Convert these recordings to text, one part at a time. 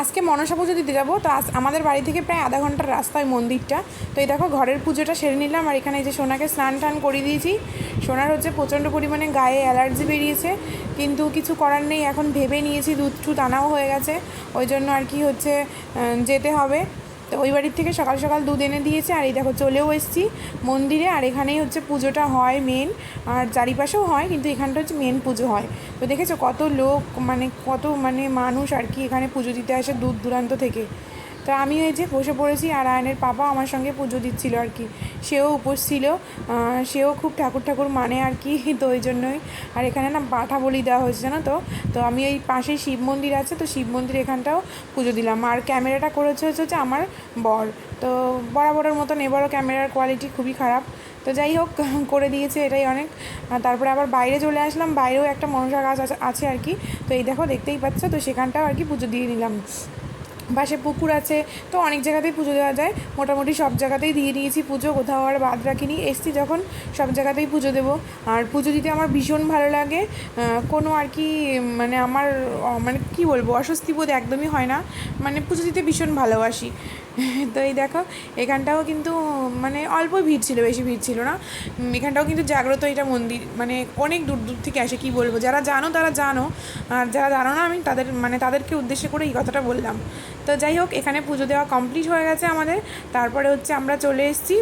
আজকে মনসা পুজো দিতে যাব, তো আমাদের বাড়ি থেকে প্রায় আধা ঘণ্টার রাস্তা ওই মন্দিরটা। তো এই দেখো ঘরের পুজোটা সেরে নিলাম, আর এখানে যে সোনাকে স্নান টান করিয়ে দিয়েছি। সোনার হচ্ছে প্রচণ্ড পরিমাণে গায়ে অ্যালার্জি বেরিয়েছে, কিন্তু কিছু করার নেই, এখন ভেবে নিয়েছি দুধ টুত আনাও হয়ে গেছে। ওই জন্য আর কি হচ্ছে যেতে হবে। তো ওই বাড়ির থেকে সকাল সকাল দুধ এনে দিয়েছে, আর এই দেখো চলেও এসেছি মন্দিরে, আর এখানেই হচ্ছে পুজোটা হয় মেন আর চারিপাশেও হয়, কিন্তু এখানটা হচ্ছে মেন পুজো হয়। তো দেখেছ কত লোক মানে কত মানে মানুষ আর কি এখানে পুজো দিতে আসে দূর দূরান্ত থেকে। তো আমি ওই যে বসে পড়েছি আর আয়নের পাপা আমার সঙ্গে পুজো দিচ্ছিল আর কি। সেও উপোস ছিল সেও খুব ঠাকুর ঠাকুর মানে আর কি, তো ওই জন্যই। আর এখানে না পাঠা বলি দেওয়া হয়েছে, জানো তো? তো আমি এই পাশেই শিব মন্দির আছে, তো শিব মন্দির এখানটাও পুজো দিলাম। আর ক্যামেরাটা করেছে হচ্ছে হচ্ছে আমার বর। তো বরাবরের মতন এবারও ক্যামেরার কোয়ালিটি খুবই খারাপ। তো যাই হোক, করে দিয়েছে এটাই অনেক। তারপরে আবার বাইরে চলে আসলাম। বাইরেও একটা মনসা গাছ আছে আর কি। তো এই দেখো, দেখতেই পাচ্ছ? তো সেখানটাও আর কি পুজো দিয়ে নিলাম পাশে পুকুর আছে, তো অনেক জায়গাতেই পুজো দেওয়া যায়। মোটামুটি সব জায়গাতেই দিয়ে দিয়েছি পুজো, কোথাও আর বাদ রাখিনি। এসছি যখন সব জায়গাতেই পুজো দেবো। আর পুজো দিতে আমার ভীষণ ভালো লাগে। কোনো আর কি মানে আমার মানে কি বলব, অস্বস্তি বোধ একদমই হয় না। মানে পুজো দিতে ভীষণ ভালোবাসি। তো এই দেখো, এখানটাও কিন্তু মানে অল্প ভিড় ছিল, বেশি ভিড় ছিল না। এখানটাও কিন্তু জাগ্রত এটা মন্দির মানে অনেক দূর দূর থেকে আসে, কি বলব? যারা জানো, তারা জানো। আর যারা জানো না আমি, তাদের মানে তাদেরকে উদ্দেশ্য করে এই কথাটা বললাম। তো যাই হোক, এখানে পুজো দেওয়া কমপ্লিট হয়ে গেছে আমাদের। তারপরে হচ্ছে আমরা চলে এসেছি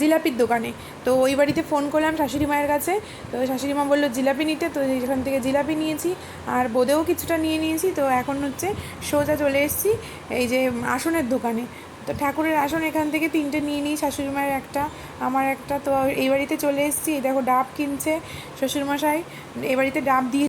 জিলাপির দোকানে। তো ওই বাড়িতে ফোন করলাম শাশুড়ি মায়ের কাছে। তো শাশুড়ি মা বলল, জিলাপি নিতে? তো এখান থেকে জিলাপি নিয়েছি। আর বোঁদেও কিছুটা নিয়ে নিয়েছি। তো এখন হচ্ছে সোজা চলে এসেছি এই যে আসনের দোকানে। তো ঠাকুরের আসন এখান থেকে তিনটে নিয়ে নিই, শাশুড়ি মায়ের একটা, আমার একটা। তো এই বাড়িতে চলে এসেছি। দেখো, ডাব কিনছে শ্বশুরমশাই। এই বাড়িতে ডাব দিয়ে